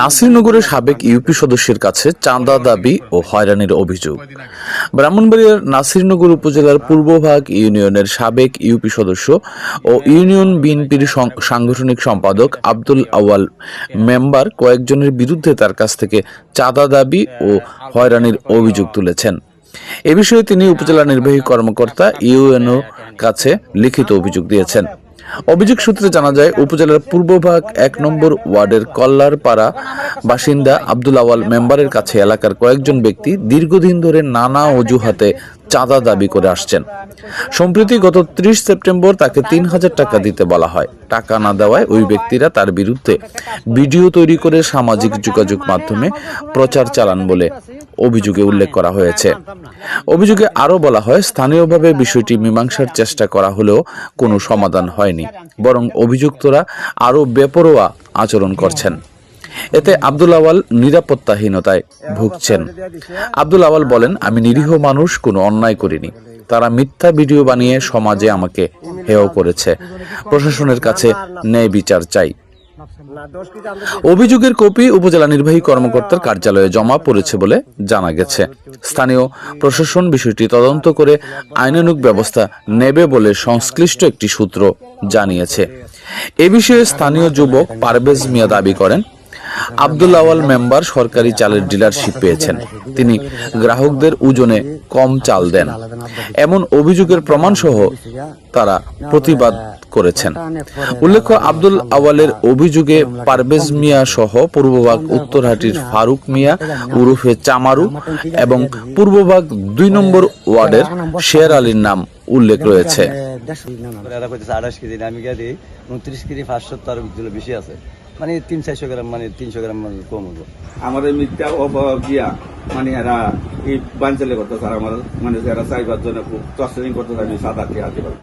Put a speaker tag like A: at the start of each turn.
A: নাসিরনগরের সাবেক ইউপি সদস্যের কাছে চাঁদা দাবি ও হয়রানির অভিযোগ। ব্রাহ্মণবাড়িয়ার নাসিরনগর উপজেলার পূর্বভাগ ইউনিয়নের সাবেক ইউপি সদস্য ও ইউনিয়ন বিএনপির সাংগঠনিক সম্পাদক আব্দুল আওয়াল মেম্বার কয়েকজনের বিরুদ্ধে তার কাছ থেকে চাঁদা দাবি ও হয়রানির অভিযোগ তুলেছেন। এ বিষয়ে তিনি উপজেলা নির্বাহী কর্মকর্তা ইউএনও কাছে লিখিত অভিযোগ দিয়েছেন। অভিযোগ সূত্রে জানা যায়, উপজেলার পূর্বভাগ এক নম্বর ওয়ার্ডের কল্লারপাড়া বাসিন্দা আব্দুল আওয়াল মেম্বারের কাছে এলাকার কয়েকজন ব্যক্তি দীর্ঘদিন ধরে নানা অজুহাতে চাঁদা দাবি করে আসছেন। সম্প্রতি গত ত্রিশ সেপ্টেম্বর তাকে তিন হাজার টাকা দিতে বলা হয়। টাকা না দেওয়ায় ওই ব্যক্তিরা তার বিরুদ্ধে ভিডিও তৈরি করে সামাজিক যোগাযোগ মাধ্যমে প্রচার চালান বলে অভিযোগে উল্লেখ করা হয়েছে। অভিযোগে আরও বলা হয়, স্থানীয়ভাবে বিষয়টি মীমাংসার চেষ্টা করা হলেও কোনো সমাধান হয়নি, বরং অভিযুক্তরা আরও বেপরোয়া আচরণ করছেন। এতে আব্দুল আওয়াল নিরাপত্তাহীনতায় ভুগছেন। আব্দুল আওয়াল বলেন, আমি নিরীহ মানুষ, কোনো অন্যায় করিনি। তারা মিথ্যা ভিডিও বানিয়ে সমাজে আমাকে হেয় করেছে। প্রশাসনের কাছে ন্যায় বিচার চাই। অভিযোগের কপি উপজেলা নির্বাহী কর্মকর্তার কার্যালয়ে জমা পড়েছে বলে জানা গেছে। স্থানীয় প্রশাসন বিষয়টি তদন্ত করে আইনানুগ ব্যবস্থা নেবে বলে সংশ্লিষ্ট একটি সূত্র জানিয়েছে। এ বিষয়ে স্থানীয় যুবক পারভেজ মিয়া দাবি করেন আব্দুল আওয়াল মেম্বার সরকারি চালের ডিলারশিপ পেয়েছেন। তিনি গ্রাহকদের ওজনে কম চাল দেন। এমন অভিযোগের প্রমাণ সহ তারা প্রতিবাদ করেছেন। উল্লেখ্য, আব্দুল আওয়ালের অভিযোগে পারভেজ মিয়া সহ পূর্বভাগ উত্তরহাটির ফারুক মিয়া, উরুফে চামারু এবং পূর্বভাগ দুই নম্বর ওয়ার্ডের শের আলীর নাম উল্লেখ রয়েছে।
B: আঠাশ কেজি, আমি গিয়ে দিই, উনত্রিশ কেজি পাঁচশো তার বেশি আছে। মানে তিন চারশো গ্রাম মানে তিনশো গ্রাম কম হব
C: আমাদের মিথ্যা অভাব দিয়া মানে এরা এই বাঞ্চলে করতে স্যার আমার মানে এরা চাইবার জন্য খুব তসলিং করতে আমি সাত আটটি হাতে